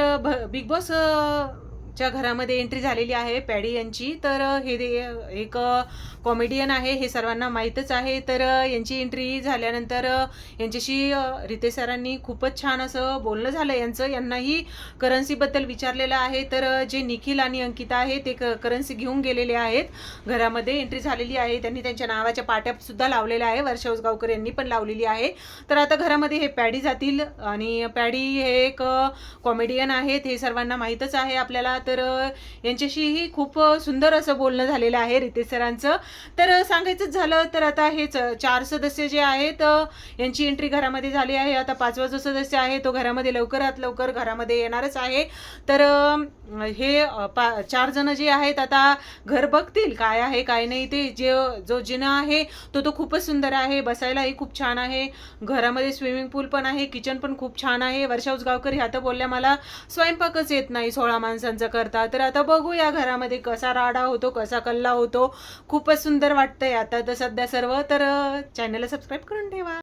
Big boss च्या घरामध्ये entry झालेली आहे पॅडी यांची. तर हे दे- एक कॉमेडियन आहे हे सर्वांना माहीतच आहे. तर यांची एंट्री झाल्यानंतर यांच्याशी रितेश सरांनी खूपच छान असं बोलणं झालं. यांचं यांनाही करन्सीबद्दल विचारलेलं आहे. तर जे निखिल आणि अंकिता आहे ते क करन्सी घेऊन गेलेले आहेत. घरामध्ये एंट्री झालेली आहे. त्यांनी त्यांच्या नावाच्या पाट्या सुद्धा लावलेल्या आहे. वर्षा उसगावकर यांनी पण लावलेली आहे. तर आता घरामध्ये हे पॅडी जातील आणि पॅडी हे एक कॉमेडियन आहेत. हे सर्वांना माहीतच आहे आपल्याला. तर यांच्याशीही खूप सुंदर असं बोलणं झालेलं आहे रितेश सरांचं. तर सांगायचंच झालं तर आता हेच चार सदस्य जे आहेत यांची एंट्री घरामध्ये झाली आहे. आता पाचवा जो सदस्य आहे तो घरामध्ये लवकरात लवकर घरामध्ये येणारच आहे. तर हे पा चार जण जे आहेत आता घर बघतील काय आहे काय नाही. ते जे जो जिना आहे तो तो खूपच सुंदर आहे. बसायलाही खूप छान आहे. घरामध्ये स्विमिंग पूल पण आहे किचन पण खूप छान आहे. वर्षा उसगावकर ह्या तर बोलल्या मला स्वयंपाकच येत नाही सोळा माणसांचा. करता तर आता बघूया घरामध्ये कसा राडा होतो कसा कल्ला होतो. खूपच सुंदर वाटतंय आता तर सध्या सर्व. तर चॅनलला सबस्क्राईब करून ठेवा.